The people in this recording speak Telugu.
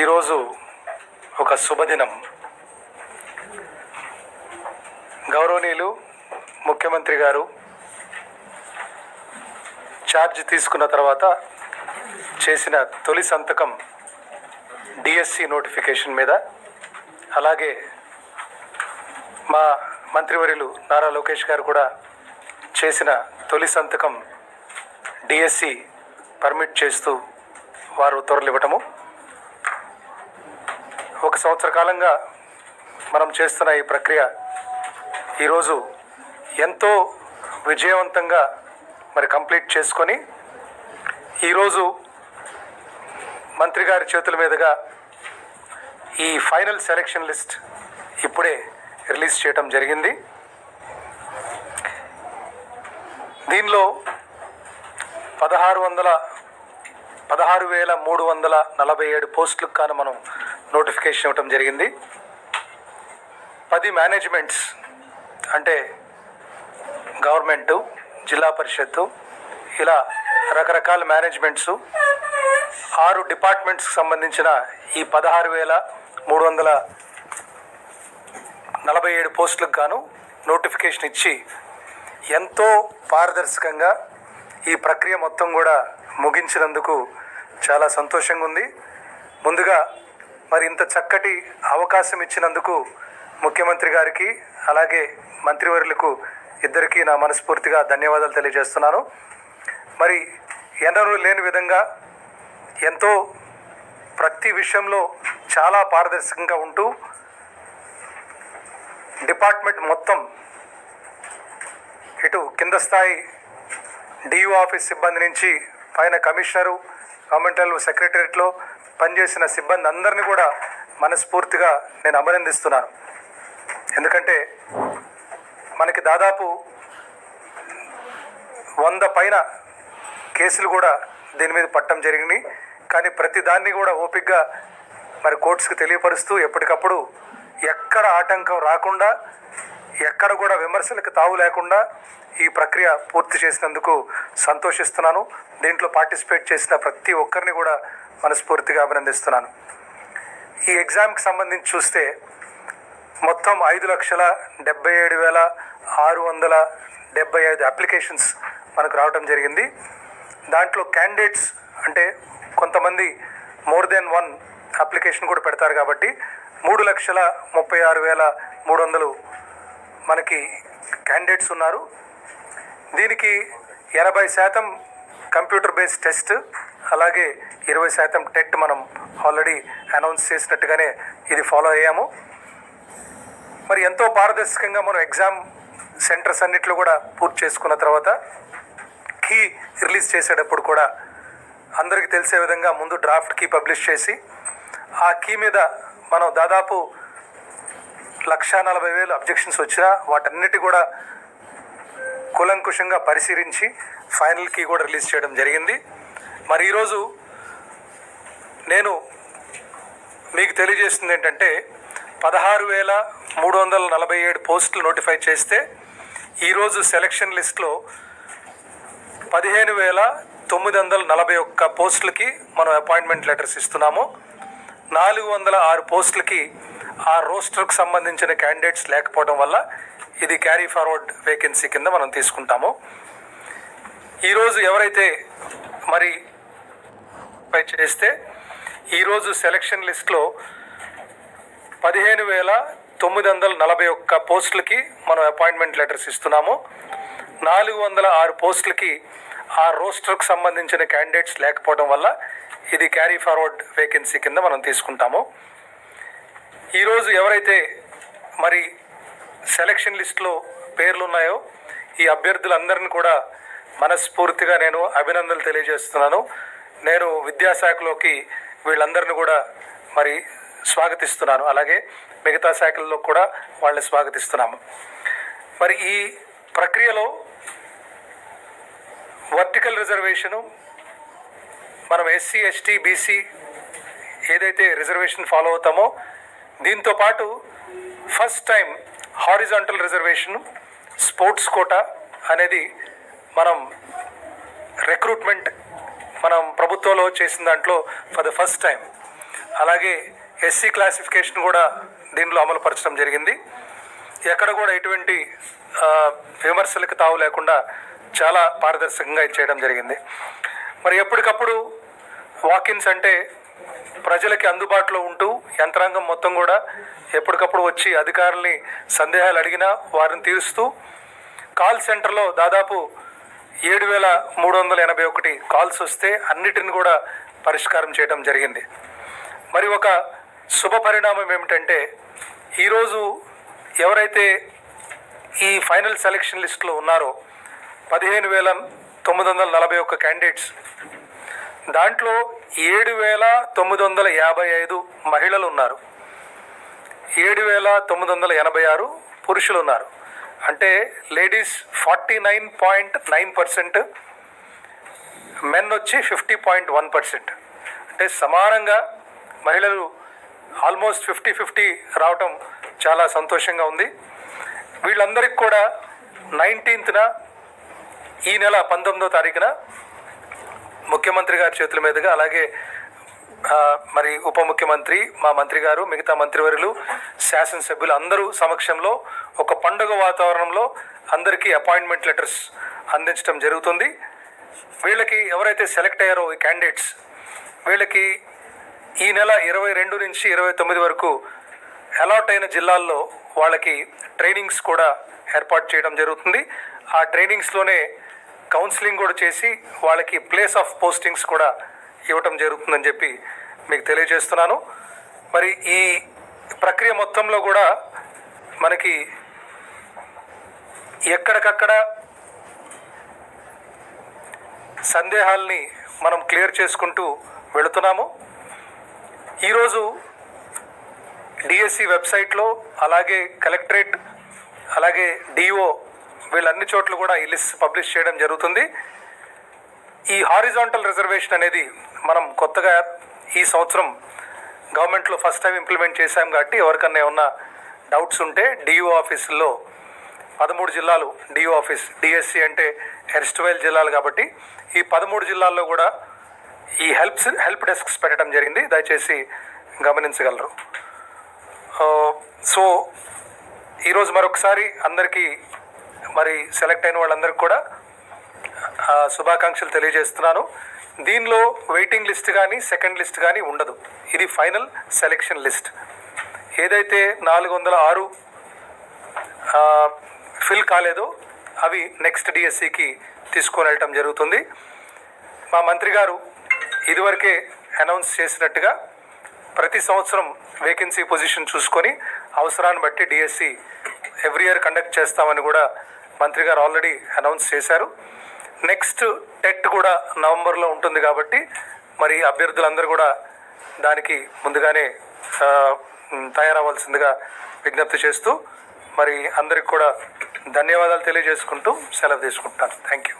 ఈరోజు ఒక శుభదినం. గౌరవనీయులు ముఖ్యమంత్రి గారు ఛార్జ్ తీసుకున్న తర్వాత చేసిన తొలి సంతకం డిఎస్సి నోటిఫికేషన్ మీద. అలాగే మా మంత్రివర్యులు నారా లోకేష్ గారు కూడా చేసిన తొలి సంతకం డిఎస్సి పర్మిట్ చేస్తూ వారు తొరలివ్వటము. ఒక సంవత్సర కాలంగా మనం చేస్తున్న ఈ ప్రక్రియ ఈరోజు ఎంతో విజయవంతంగా మరి కంప్లీట్ చేసుకొని ఈరోజు మంత్రి గారి చేతుల మీదుగా ఈ ఫైనల్ సెలెక్షన్ లిస్ట్ ఇప్పుడే రిలీజ్ చేయటం జరిగింది. దీనిలో పదహారు వందల పదహారు వేల మూడు వందల నలభై ఏడు పోస్టులకు కానీ మనం నోటిఫికేషన్ ఇవ్వటం జరిగింది. పది మేనేజ్మెంట్స్ అంటే గవర్నమెంటు జిల్లా పరిషత్తు ఇలా రకరకాల మేనేజ్మెంట్స్ ఆరు డిపార్ట్మెంట్స్కి సంబంధించిన ఈ పదహారు వేల మూడు వందల నలభై ఏడు పోస్టులకు గాను నోటిఫికేషన్ ఇచ్చి ఎంతో పారదర్శకంగా ఈ ప్రక్రియ మొత్తం కూడా ముగించినందుకు చాలా సంతోషంగా ఉంది. ముందుగా మరి ఇంత చక్కటి అవకాశం ఇచ్చినందుకు ముఖ్యమంత్రి గారికి అలాగే మంత్రివర్యులకు ఇద్దరికీ నా మనస్ఫూర్తిగా ధన్యవాదాలు తెలియజేస్తున్నాను. మరి ఎన్నడూ లేని విధంగా ఎంతో ప్రతి విషయంలో చాలా పారదర్శకంగా ఉంటూ డిపార్ట్మెంట్ మొత్తం ఇటు కింద స్థాయి డియూ ఆఫీస్ సిబ్బంది నుంచి పైన కమిషనరు గవర్నమెంటల్ సెక్రటరియట్లో పనిచేసిన సిబ్బంది అందరినీ కూడా మనస్ఫూర్తిగా నేను అభినందిస్తున్నాను. ఎందుకంటే మనకి దాదాపు వంద పైన కేసులు కూడా దీని మీద పట్టడం జరిగింది. కానీ ప్రతి దాన్ని కూడా ఓపిక్గా మరి కోర్ట్స్కి తెలియపరుస్తూ ఎప్పటికప్పుడు ఎక్కడ ఆటంకం రాకుండా ఎక్కడ కూడా విమర్శలకు తావు లేకుండా ఈ ప్రక్రియ పూర్తి చేసినందుకు సంతోషిస్తున్నాను. దీంట్లో పార్టిసిపేట్ చేసిన ప్రతి ఒక్కరిని కూడా మనస్ఫూర్తిగా అభినందిస్తున్నాను. ఈ ఎగ్జామ్కి సంబంధించి చూస్తే మొత్తం ఐదు లక్షల డెబ్బై ఏడు వేల ఆరు వందల డెబ్బై ఐదు అప్లికేషన్స్ మనకు రావడం జరిగింది. దాంట్లో క్యాండిడేట్స్ అంటే కొంతమంది మోర్ దెన్ వన్ అప్లికేషన్ కూడా పెడతారు కాబట్టి మూడు లక్షల ముప్పై ఆరు వేల మూడు వందలు మనకి క్యాండిడేట్స్ ఉన్నారు. దీనికి ఎనభై శాతం కంప్యూటర్ బేస్డ్ టెస్ట్ అలాగే ఇరవై శాతం టెట్ మనం ఆల్రెడీ అనౌన్స్ చేసినట్టుగానే ఇది ఫాలో అయ్యాము. మరి ఎంతో పారదర్శకంగా మనం ఎగ్జామ్ సెంటర్స్ అన్నిట్లో కూడా పూర్తి చేసుకున్న తర్వాత కీ రిలీజ్ చేసేటప్పుడు కూడా అందరికీ తెలిసే విధంగా ముందు డ్రాఫ్ట్ కీ పబ్లిష్ చేసి ఆ కీ మీద మనం దాదాపు లక్షా నలభై వేలు అబ్జెక్షన్స్ వచ్చినా వాటన్నిటి కూడా కూలంకుషంగా పరిశీలించి ఫైనల్ కీ కూడా రిలీజ్ చేయడం జరిగింది. మరి ఈరోజు నేను మీకు తెలియజేస్తుంది ఏంటంటే పదహారు వేల మూడు వందల నలభై ఏడు పోస్టులు నోటిఫై చేస్తే ఈరోజు సెలక్షన్ లిస్ట్లో పదిహేను వేల తొమ్మిది వందల నలభై ఒక్క పోస్టులకి మనం అపాయింట్మెంట్ లెటర్స్ ఇస్తున్నాము. నాలుగు వందల ఆరు పోస్టులకి ఆ రోస్టర్కి సంబంధించిన క్యాండిడేట్స్ లేకపోవడం వల్ల ఇది క్యారీ ఫార్వర్డ్ వేకెన్సీ కింద మనం తీసుకుంటాము. ఈరోజు ఎవరైతే మరి పై చేస్తే ఈరోజు సెలక్షన్ లిస్ట్లో పదిహేను వేల తొమ్మిది వందల నలభై ఒక్క పోస్టులకి మనం అపాయింట్మెంట్ లెటర్స్ ఇస్తున్నాము. నాలుగు వందల ఆరు పోస్టులకి ఆ రోస్టర్కు సంబంధించిన క్యాండిడేట్స్ లేకపోవడం వల్ల ఇది క్యారీ ఫార్వర్డ్ వేకెన్సీ కింద మనం తీసుకుంటాము. ఈరోజు ఎవరైతే మరి సెలక్షన్ లిస్ట్లో పేర్లు ఉన్నాయో ఈ అభ్యర్థులందరిని కూడా మనస్ఫూర్తిగా నేను అభినందనలు తెలియజేస్తున్నాను. నేను విద్యాశాఖలోకి వీళ్ళందరిని కూడా మరి స్వాగతిస్తున్నాను. అలాగే మిగతా శాఖల్లో కూడా వాళ్ళని స్వాగతిస్తున్నాము. మరి ఈ ప్రక్రియలో వర్టికల్ రిజర్వేషను మనం ఎస్సీ ఎస్టీ బీసీ ఏదైతే రిజర్వేషన్ ఫాలో అవుతామో దీంతో పాటు first time horizontal reservation sports quota అనేది మనం రిక్రూట్మెంట్ మనం ప్రభుత్వంలో చేసిన దాంట్లో ఫర్ ద ఫస్ట్ టైం అలాగే ఎస్సీ క్లాసిఫికేషన్ కూడా దీనిలో అమలుపరచడం జరిగింది. ఎక్కడ కూడా ఎటువంటి విమర్శలకు తావు లేకుండా చాలా పారదర్శకంగా ఇది చేయడం జరిగింది. మరి ఎప్పటికప్పుడు వాకిన్స్ అంటే ప్రజలకి అందుబాటులో ఉంటూ యంత్రాంగం మొత్తం కూడా ఎప్పటికప్పుడు వచ్చి అధికారుల్ని సందేహాలు అడిగినా వారిని తీరుస్తూ కాల్ సెంటర్లో దాదాపు ఏడు వేల మూడు వందల ఎనభై ఒకటి కాల్స్ వస్తే అన్నిటిని కూడా పరిష్కారం చేయడం జరిగింది. మరి ఒక శుభ పరిణామం ఏమిటంటే ఈరోజు ఎవరైతే ఈ ఫైనల్ సెలక్షన్ లిస్టులో ఉన్నారో పదిహేను వేల తొమ్మిది వందల నలభై ఒక్క క్యాండిడేట్స్ దాంట్లో ఏడు వేల తొమ్మిది వందల యాభై ఐదు మహిళలు ఉన్నారు. ఏడు వేల తొమ్మిది వందల ఎనభై ఆరు పురుషులు ఉన్నారు. అంటే ladies forty nine point nine percent men వచ్చి ఫిఫ్టీ పాయింట్ వన్ పర్సెంట్. అంటే సమానంగా మహిళలు ఆల్మోస్ట్ ఫిఫ్టీ ఫిఫ్టీ రావటం చాలా సంతోషంగా ఉంది. వీళ్ళందరికీ కూడా నైన్టీన్త్న ఈ నెల పంతొమ్మిదో తారీఖున ముఖ్యమంత్రి గారి చేతుల మీదుగా అలాగే మరి ఉప ముఖ్యమంత్రి మా మంత్రి గారు మిగతా మంత్రివర్యులు శాసనసభ్యులు అందరూ సమక్షంలో ఒక పండుగ వాతావరణంలో అందరికీ అపాయింట్మెంట్ లెటర్స్ అందించడం జరుగుతుంది. వీళ్ళకి ఎవరైతే సెలెక్ట్ అయ్యారో ఈ క్యాండిడేట్స్ వీళ్ళకి ఈ నెల ఇరవై రెండు నుంచి ఇరవై తొమ్మిది వరకు అలాట్ అయిన జిల్లాల్లో వాళ్ళకి ట్రైనింగ్స్ కూడా ఏర్పాటు చేయడం జరుగుతుంది. ఆ ట్రైనింగ్స్లోనే కౌన్సిలింగ్ కూడా చేసి వాళ్ళకి ప్లేస్ ఆఫ్ పోస్టింగ్స్ కూడా ఇవ్వటం జరుగుతుందని చెప్పి మీకు తెలియజేస్తున్నాను. మరి ఈ ప్రక్రియ మొత్తంలో కూడా మనకి ఎక్కడికక్కడ సందేహాల్ని మనం క్లియర్ చేసుకుంటూ వెళుతున్నాము. ఈరోజు డిఎస్సి వెబ్సైట్లో అలాగే కలెక్టరేట్ అలాగే డిఓ వీళ్ళన్ని చోట్ల కూడా ఈ లిస్ట్ పబ్లిష్ చేయడం జరుగుతుంది. ఈ హారిజాంటల్ రిజర్వేషన్ అనేది మనం కొత్తగా ఈ సంవత్సరం గవర్నమెంట్లో ఫస్ట్ టైం ఇంప్లిమెంట్ చేశాం కాబట్టి ఎవరికన్నా ఏమన్నా డౌట్స్ ఉంటే డిఓ ఆఫీసుల్లో పదమూడు జిల్లాలు డిఓ ఆఫీస్ డిఎస్సి అంటే ఎర్స్ట్వైల్ జిల్లాలు కాబట్టి ఈ పదమూడు జిల్లాల్లో కూడా ఈ హెల్ప్స్ హెల్ప్ డెస్క్స్ పెట్టడం జరిగింది. దయచేసి గమనించగలరు. సో ఈరోజు మరొకసారి అందరికీ మరి సెలెక్ట్ అయిన వాళ్ళందరికీ కూడా శుభాకాంక్షలు తెలియజేస్తున్నాను. దీనిలో వెయిటింగ్ లిస్ట్ కానీ సెకండ్ లిస్ట్ కానీ ఉండదు. ఇది ఫైనల్ సెలెక్షన్ లిస్ట్ ఏదైతే నాలుగు వందల ఆరు ఫిల్ కాలేదో అవి నెక్స్ట్ డిఎస్సికి తీసుకొని వెళ్ళటం జరుగుతుంది. మా మంత్రి గారు ఇదివరకే అనౌన్స్ చేసినట్టుగా ప్రతి సంవత్సరం వేకెన్సీ పొజిషన్ చూసుకొని అవసరాన్ని బట్టి డిఎస్సి ఎవ్రీ ఇయర్ కండక్ట్ చేస్తామని కూడా మంత్రి గారు ఆల్రెడీ అనౌన్స్ చేశారు. నెక్స్ట్ టెట్ కూడా నవంబర్లో ఉంటుంది కాబట్టి మరి అభ్యర్థులందరూ కూడా దానికి ముందుగానే తయారవ్వాల్సిందిగా విజ్ఞప్తి చేస్తూ మరి అందరికి కూడా ధన్యవాదాలు తెలియజేసుకుంటూ సెలవు తీసుకుంటాను. Thank you